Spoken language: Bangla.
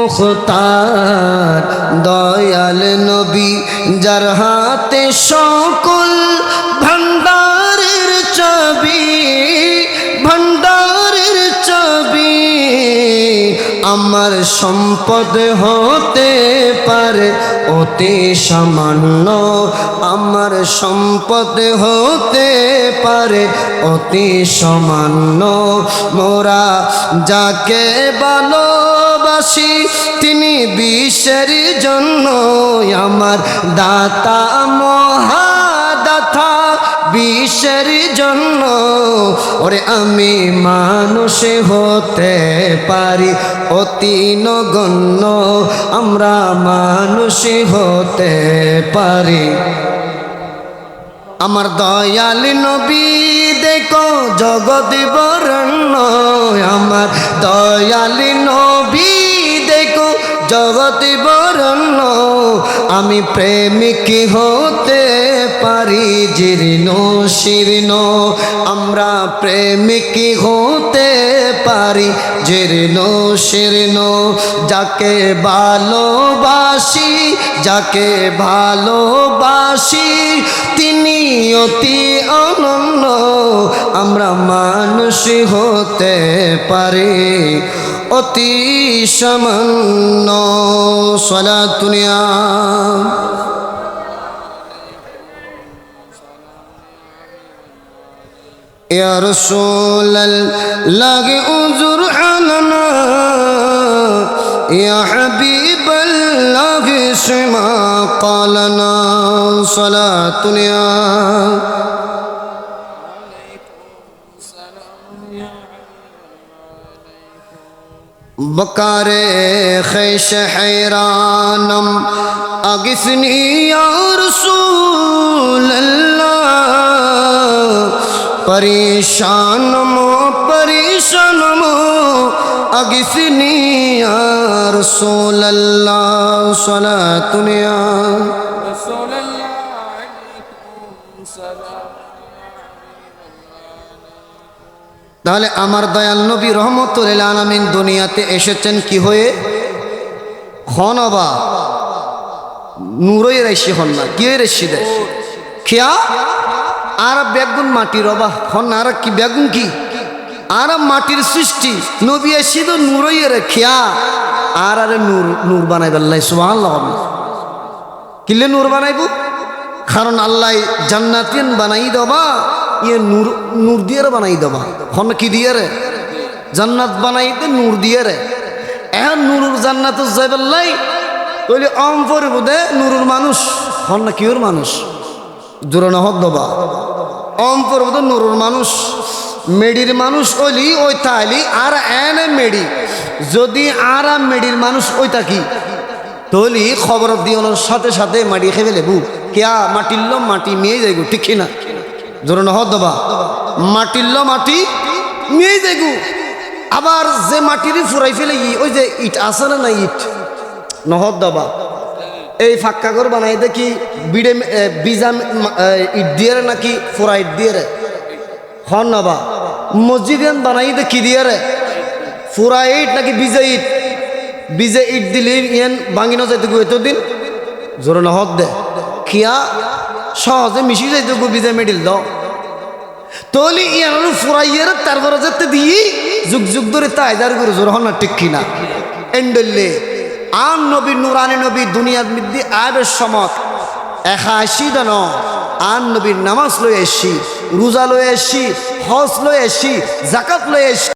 মুখতার দয়াল নবী, যার হাতে সকল ভান্ডারের চাবি ভান্ডারের চাবি আমার সম্পদ হতে পারে অতি সামান্য, আমার সম্পদ হতে পারে অতি সামান্য। মোরা যাকে ভালোবাসি, তিনি বিশ্বের জন্য আমার দাতা, মহাদাতা, বিশ্বের জন্য। ওরে আমি মানুষ হতে পারি, অতি নগণ্য। আমরা মানুষ হতে পারি। আমার দয়াল নবী, দেখো জগৎ বরণ্য। আমার দয়াল নবী জগৎ বরণ্য আমি প্রেমিক হতে পারি জীর্ণ শীর্ণ, আমরা প্রেমিক হতে পারি জীর্ণ শীর্ণ। যাকে ভালোবাসি যাকে ভালোবাসি, তিনি অতি অনন্য, আমরা মানুষ হতে পারি অতি সামান্য। সলা দুনিয়া یا رسول اللہ انظر علنا یا حبیب اللہ سما قالنا صلاة دنیا بکار خیش حیرانم، اگسنی یا رسول اللہ परेशानमो परेशानमो अगिसनी रसूल अल्लाह सला तुनिया তাহলে আমার দয়াল নবী রহমতুল আলমিন দুনিয়াতে এসেছেন কি হয়ে? হন বা? নূরই রেশি হন না, কি রেশি দেয় খেয়া? আর বেগুন মাটির অবা হন আর কি বেগুন কি? আর মাটির সৃষ্টি, নবী এসি তো নূরই রে খেয়া আর আরে নূর নূর বানাই বেল্লাই সুবহানাল্লাহ। কিলে নূর বানাইব? কারণ আল্লাহ জান্নাতিন বানাই দেবা ইয়ে নূর নূর দিয়ে বানাই দেবা। হন কি দিয়ে রে? জান্নাত বানাইতে নূর দিয়ে রে। এখন নূরুর জান্নাত যাইবেল্লাই তৈলি অম পরিব দে নুরুর মানুষ। হন না কিওর মানুষ? জোরে নহত দবা। দে নুরুর মানুষ, মেডির মানুষ ওইলি ওই তাইলি আর এনে মেডি। যদি আর মেডির মানুষ ওই তাকি তলি খবর দিওনোর সাথে সাথে মাটি খেয়ে লেবু কেয়া মাটিল্ল মাটি মেয়ে যাইগু, ঠিক না জোর নহ দবা। মাটিল্ল মাটি মেয়ে যাইগু। আবার যে মাটির ফুরাই ফেলে, ওই যে ইট আছে না না ইট? নহদ দবা। এই ফাক্কা ঘর বানাই দেখি বিড়ে বিজা ইট দিয়ে নাকি ফুরা ইট দিয়ে রে হন নবা মসজিদ ইয়ান বানাই দেখি দিয়ে রে ফুরা ইট নাকি বিজে ইট? বিজে ইট দিলি ইয়ান ভাঙিনো যাইতে গো এতদিন? জোরে নহদ দে। খিয়া সহজে মিশি যাইতে গো বিজে মেডিল দাও তলি ইয়ান ফুরাইয়ের তারপরে যেতে দিই। যুগ যুগ ধরে তাই যার করে জোর হন না ঠিক কিনা। এন্ডলে আন নবী, নুরানি নবী, দুনিয়ার মধ্যে আবের সমত একা আসি দেন আন নবীর নামাজ লই এসি, রোজা লই আসি হজ লই আসি জাকাত লই এসি।